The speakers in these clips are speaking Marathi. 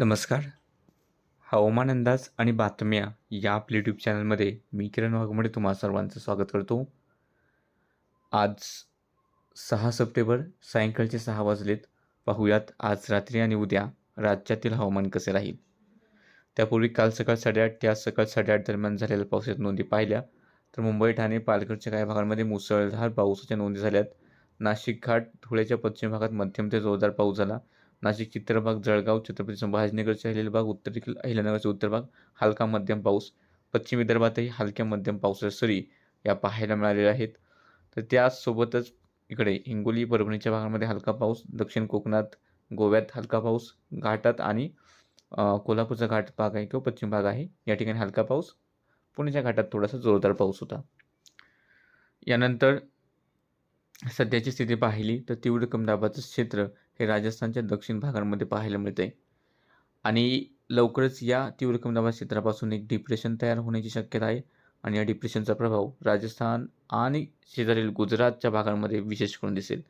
नमस्कार. हवामान अंदाज आणि बातम्या या आपल्या यूट्यूब चॅनलमध्ये मी किरण वाघमोडे तुम्हा सर्वांचं स्वागत करतो. आज सहा सप्टेंबर सायंकाळचे सहा वाजलेत. पाहूयात आज रात्री आणि उद्या राज्यातील हवामान कसे राहील. त्यापूर्वी काल सकाळ साडेआठ ते आज सकाळ साडेआठ दरम्यान झालेल्या पावसाच्या नोंदी पाहिल्या. तर मुंबई ठाणे पालघरच्या काही भागांमध्ये मुसळधार पावसाच्या नोंदी झाल्यात. नाशिक घाट धुळ्याच्या पश्चिम भागात मध्यम ते जोरदार पाऊस झाला. नाशिक चित्रभाग जळगाव छत्रपती संभाजीनगरचे भाग उत्तरेतील अहिल्यानगरचे उत्तर भाग हलका मध्यम पाऊस पश्चिम विदर्भातही हलक्या मध्यम पावसाच्या सरी या पाहायला मिळालेल्या आहेत. तर त्यासोबतच इकडे हिंगोली परभणीच्या भागामध्ये हलका पाऊस दक्षिण कोकणात गोव्यात हलका पाऊस घाटात आणि कोल्हापूरचा घाट भाग आहे किंवा पश्चिम भाग आहे या ठिकाणी हलका पाऊस पुण्याच्या घाटात थोडासा जोरदार पाऊस होता. यानंतर सध्याची स्थिती पाहिली तर तीव्र कमदाबाचं क्षेत्र हे राजस्थानच्या दक्षिण भागांमध्ये पाहायला मिळते आणि लवकरच या तीव्र कमी दाबा क्षेत्रापासून एक डिप्रेशन तयार होण्याची शक्यता आहे. आणि या डिप्रेशनचा प्रभाव राजस्थान आणि शेजारील गुजरातच्या भागांमध्ये विशेष करून दिसेल.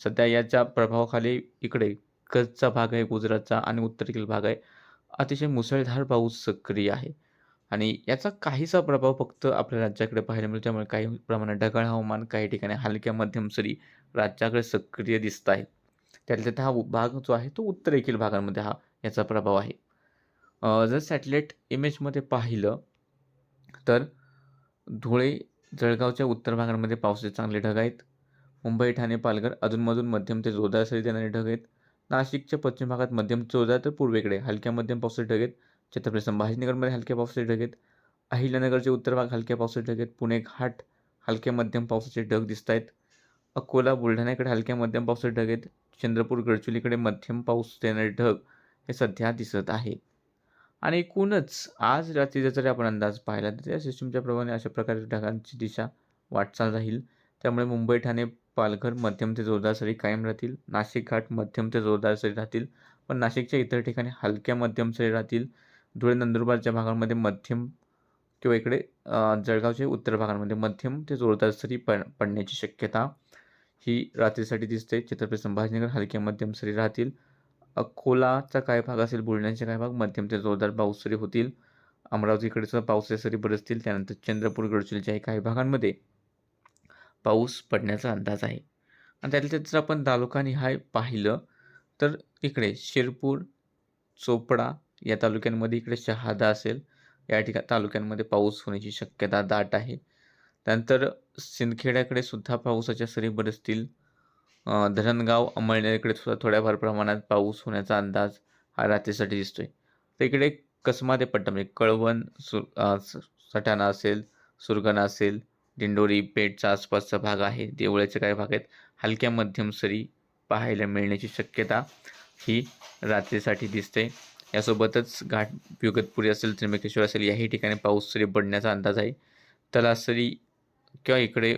सध्या याच्या प्रभावाखाली इकडे कच्छचा भाग आहे गुजरातचा आणि उत्तरेतील भाग आहे. अतिशय मुसळधार पाऊस सक्रिय आहे. आणि याचा काहीसा प्रभाव फक्त आपल्या राज्याकडे पाहायला मिळतो. त्यामुळे काही प्रमाणात ढगाळ हवामान काही ठिकाणी हलक्या मध्यम सरी राज्याकडे सक्रिय दिसत आहेत त्यातल्या त्यात हा भाग जो आहे तो उत्तरेखील भागांमध्ये हा याचा प्रभाव आहे. जर सॅटेलाईट इमेजमध्ये पाहिलं तर धुळे जळगावच्या उत्तर भागांमध्ये पावसाचे चांगले ढग आहेत. मुंबई ठाणे पालघर अधूनमधून मध्यम ते जोरदार सरी देणारे ढग आहेत. नाशिकच्या पश्चिम भागात मध्यम जोरदार तर पूर्वेकडे हलक्या मध्यम पावसाचे ढग आहेत. छत्रपती संभाजीनगरमध्ये हलक्या पावसाचे ढग आहेत. अहिल्यानगरचे उत्तर भाग हलक्या पावसाचे ढग आहेत. पुणे घाट हलक्या मध्यम पावसाचे ढग दिसत आहेत अकोला बुलढाण्याकडे हलक्या मध्यम पावसाचे ढग आहेत. चंद्रपूर गडचिरोलीकडे मध्यम पाऊस देणारे ढग हे सध्या दिसत आहेत. आणि एकूणच आज रात्रीचा जरी आपण अंदाज पाहिला तर त्या सिस्टमच्या प्रमाणे अशा प्रकारे ढगांची दिशा वाटचाल राहील. त्यामुळे मुंबई ठाणे पालघर मध्यम ते जोरदार सरी कायम राहतील. नाशिक घाट मध्यम ते जोरदार सरी राहतील. पण नाशिकच्या इतर ठिकाणी हलक्या मध्यम सरी राहतील. धुळे नंदुरबारच्या भागांमध्ये मध्यम किंवा इकडे जळगावच्या उत्तर भागांमध्ये मध्यम ते जोरदार सरी पड पडण्याची शक्यता ही रात्रीसाठी दिसते. छत्रपती संभाजीनगर हलक्या मध्यम सरी राहतील. अकोलाचा काय भाग असेल? बुलढाण्याचे काय भाग? मध्यम ते जोरदार पाऊस सरी होतील. अमरावतीकडे सुद्धा पावसाच्या सरी बरसतील त्यानंतर चंद्रपूर गडचिरोलीच्याही काही भागांमध्ये पाऊस पडण्याचा अंदाज आहे. आणि त्यातल्या जर आपण तालुकानिहाय पाहिलं तर इकडे शिरपूर चोपडा या तालुक्यांमध्ये इकडे शहादा असेल. या ठिका तालुक्यांमध्ये पाऊस होण्याची शक्यता दाट आहे. त्यानंतर सिंदखेड्याकडे सुद्धा पावसाच्या सरी बरसतील. धरणगाव अंमळनेरकडे सुद्धा थोड्याफार प्रमाणात पाऊस होण्याचा अंदाज हा रात्रीसाठी दिसतोय. तर इकडे कसमादे पट्टा म्हणजे कळवण सुर सटाणा असेल सुरगणा असेल दिंडोरी पेठचा आसपासचा भाग आहे देवळ्याचे काही भाग आहेत. हलक्या मध्यम सरी पाहायला मिळण्याची शक्यता ही रात्रीसाठी दिसते. यासोबतच घाट विगतपुरी असेल त्र्यंबकेश्वर असेल याही ठिकाणी पाऊस सरी पडण्याचा अंदाज आहे. तलासरी किंवा इकडे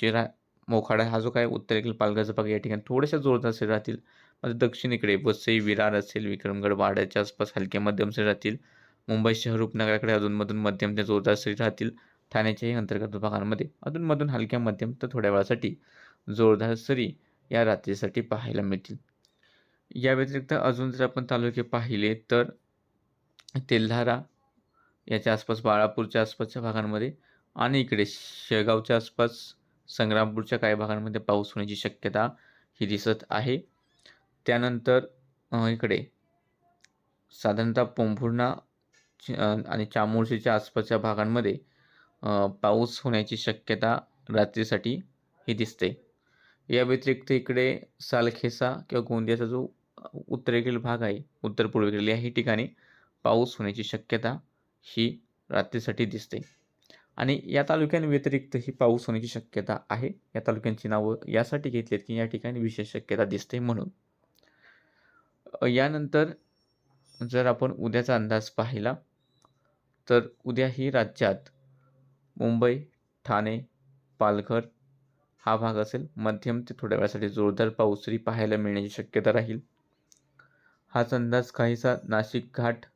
जे रा मोखाडा हा जो काय उत्तरेकडील पालघरचा भाग या ठिकाणी थोड्याशा जोरदार सरी राहतील. मात्र दक्षिणेकडे वसई विरार असेल विक्रमगड वाड्याच्या आसपास हलक्या मध्यम सरी राहतील. मुंबई शहर उपनगराकडे अधूनमधून मध्यम ते जोरदार सरी राहतील. ठाण्याच्याही अंतर्गत भागांमध्ये अधूनमधून हलक्या मध्यम तर थोड्या वेळासाठी जोरदार सरी या रात्रीसाठी पाहायला मिळतील. या व्यतिरिक्त अजून जर आपण तालुके पाहिले तर तेल्हारा याच्या आसपास बाळापूरच्या आसपासच्या भागांमध्ये आणि इकडे शेगावच्या आसपास संग्रामपूरच्या काही भागांमध्ये पाऊस होण्याची शक्यता ही दिसत आहे. त्यानंतर इकडे साधारणतः पोंभुर्णा च- आणि चामोर्शीच्या आसपासच्या भागांमध्ये पाऊस होण्याची शक्यता रात्रीसाठी ही दिसते. या व्यतिरिक्त इकडे सालखेसा किंवा गोंदियाचा जो उत्तरेकडील भाग आहे उत्तर पूर्वेकडील याही ठिकाणी पाऊस होण्याची शक्यता ही रात्रीसाठी दिसते. आणि या तालुक्यांव्यतिरिक्त ही पाऊस होण्याची शक्यता आहे. या तालुक्यांची नावं यासाठी घेतली आहेत की या ठिकाणी विशेष शक्यता दिसते म्हणून. यानंतर जर आपण उद्याचा अंदाज पाहिला तर उद्याही राज्यात मुंबई ठाणे पालघर हा भाग असेल. मध्यम ते थोड्या वेळासाठी जोरदार पाऊस तरी पाहायला मिळण्याची शक्यता राहील. हाच अंदाज काहीसा नाशिक घाट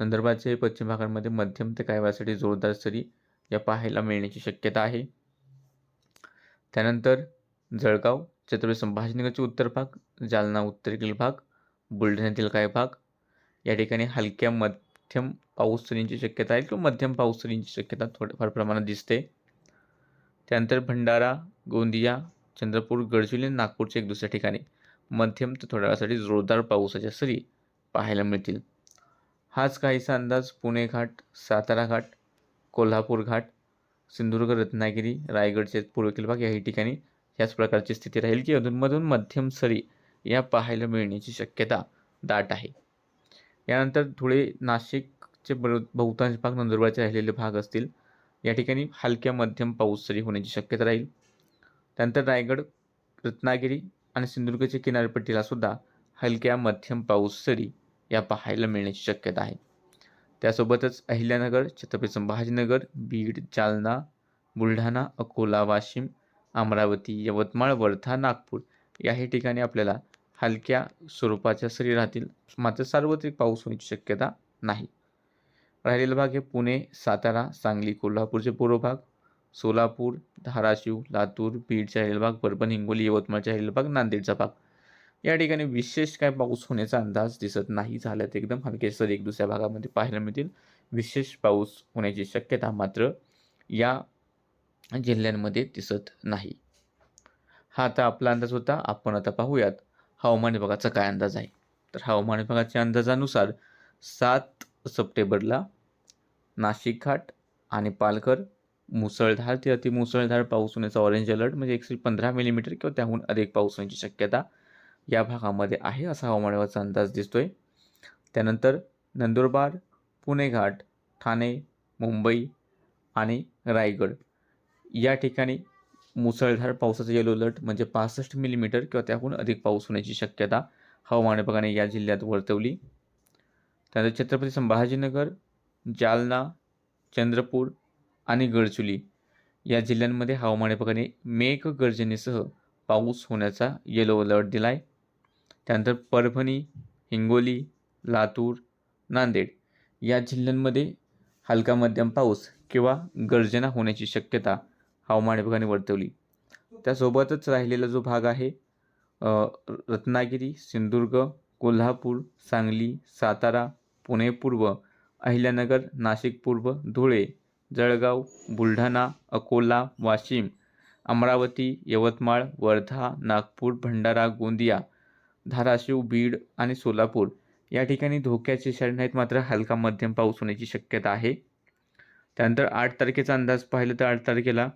नंदुरबारचे पश्चिम भागांमध्ये मध्यम ते काही वेळासाठी जोरदार सरी या पाहायला मिळण्याची शक्यता आहे. त्यानंतर जळगाव छत्रपती संभाजीनगरचे उत्तर भाग जालना उत्तरेकडील भाग बुलढाण्यातील काही भाग. या ठिकाणी हलक्या मध्यम पाऊस सरींची शक्यता आहे किंवा मध्यम पाऊस सरींची शक्यता थोड्याफार प्रमाणात दिसते. त्यानंतर भंडारा गोंदिया चंद्रपूर गडचिरोली नागपूरच्या एक दुसऱ्या ठिकाणी मध्यम ते थोड्या वेळासाठी जोरदार पावसाच्या सरी पाहायला मिळतील. हाच काहीसा अंदाज पुणे घाट सातारा घाट कोल्हापूर घाट सिंधुदुर्ग रत्नागिरी रायगडचे पूर्वेकडील भाग याही ठिकाणी ह्याच प्रकारची स्थिती राहील की अधूनमधून मध्यम सरी या पाहायला मिळण्याची शक्यता दाट आहे. यानंतर धुळे नाशिकचे ब बहुतांश भाग नंदुरबारचे राहिलेले भाग असतील. या ठिकाणी हलक्या मध्यम पाऊस सरी होण्याची शक्यता राहील. त्यानंतर रायगड रत्नागिरी आणि सिंधुदुर्गच्या किनारपट्टीला सुद्धा हलक्या मध्यम पाऊस सरी या पाहायला मिळण्याची शक्यता आहे. त्यासोबतच अहिल्यानगर छत्रपती संभाजीनगर बीड जालना बुलढाणा अकोला वाशिम अमरावती यवतमाळ वर्धा नागपूर याही ठिकाणी आपल्याला हलक्या स्वरूपाच्या सरी राहतील मात्र सार्वत्रिक पाऊस होण्याची शक्यता नाही. राहिलेला भाग हे पुणे सातारा सांगली कोल्हापूरचे पूर्व भाग सोलापूर धाराशिव लातूर बीडचा राहिलेला भाग परभणी हिंगोली यवतमाळचा राहिलेला भाग नांदेडचा भाग. या ठिकाणी विशेष काय पाऊस होण्याचा अंदाज दिसत नाही. झाल्यात एकदम हलके सर एक दुसऱ्या भागामध्ये पाहायला मिळतील. विशेष पाऊस होण्याची शक्यता मात्र या जिल्ह्यांमध्ये दिसत नाही. हा आता आपला अंदाज होता. आपण आता पाहूयात हवामान विभागाचा काय अंदाज आहे. तर हवामान विभागाच्या अंदाजानुसार सात सप्टेंबरला नाशिक घाट आणि पालघर मुसळधार ते अतिमुसळधार पाऊस होण्याचा ऑरेंज अलर्ट म्हणजे एकशे पंधरा मिलीमीटर किंवा त्याहून अधिक पाऊस होण्याची शक्यता या भागामध्ये आहे असा हवामानाचा अंदाज दिसतो आहे त्यानंतर नंदुरबार पुणे घाट ठाणे मुंबई आणि रायगड. या ठिकाणी मुसळधार पावसाचा येलो अलर्ट म्हणजे पासष्ट मिलीमीटर किंवा त्याहून अधिक पाऊस होण्याची शक्यता हवामान विभागाने या जिल्ह्यात वर्तवली. त्यानंतर छत्रपती संभाजीनगर जालना चंद्रपूर आणि गडचुली या जिल्ह्यांमध्ये हवामान विभागाने मेघगर्जनेसह पाऊस होण्याचा येलो अलर्ट दिला आहे त्यानंतर परभणी हिंगोली लातूर नांदेड या जिल्ह्यांमध्ये हलका मध्यम पाऊस किंवा गर्जना होण्याची शक्यता हवामान विभागाने वर्तवली. त्यासोबतच राहिलेला जो भाग आहे रत्नागिरी सिंधुदुर्ग कोल्हापूर सांगली सातारा पुणे पूर्व अहिल्यानगर नाशिक पूर्व धुळे जळगाव बुलढाणा अकोला वाशिम अमरावती यवतमाळ वर्धा नागपूर भंडारा गोंदिया धाराशिव बीड आणि सोलापूर या ठिकाणी धोक्याचे शरण नाहीत मात्र हलका मध्यम पाऊस होण्याची शक्यता आहे. त्यानंतर आठ तारखेचा अंदाज पाहिलं तर आठ तारखेला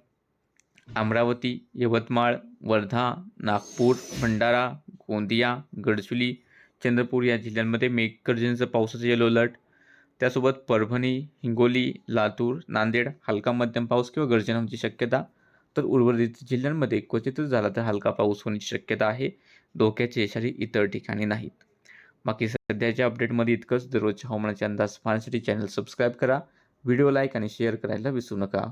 अमरावती यवतमाळ वर्धा नागपूर भंडारा गोंदिया गडचुली चंद्रपूर या जिल्ह्यांमध्ये मेघगर्जनेचं पावसाचं येलो अलर्ट त्यासोबत परभणी हिंगोली लातूर नांदेड हलका मध्यम पाऊस किंवा गर्जना होण्याची शक्यता. तर उर्वरित जिल्ह्यांमध्ये क्वचितच झाला तर हलका पाऊस होण्याची शक्यता आहे. धोक्याचे इशारे इतर ठिकाणी नाहीत. बाकी सध्याच्या अपडेटमध्ये इतकंच. दररोजच्या हवामानाचे अंदाज पाहण्यासाठी चॅनल सबस्क्राईब करा. व्हिडिओ लाईक आणि शेअर करायला विसरू नका.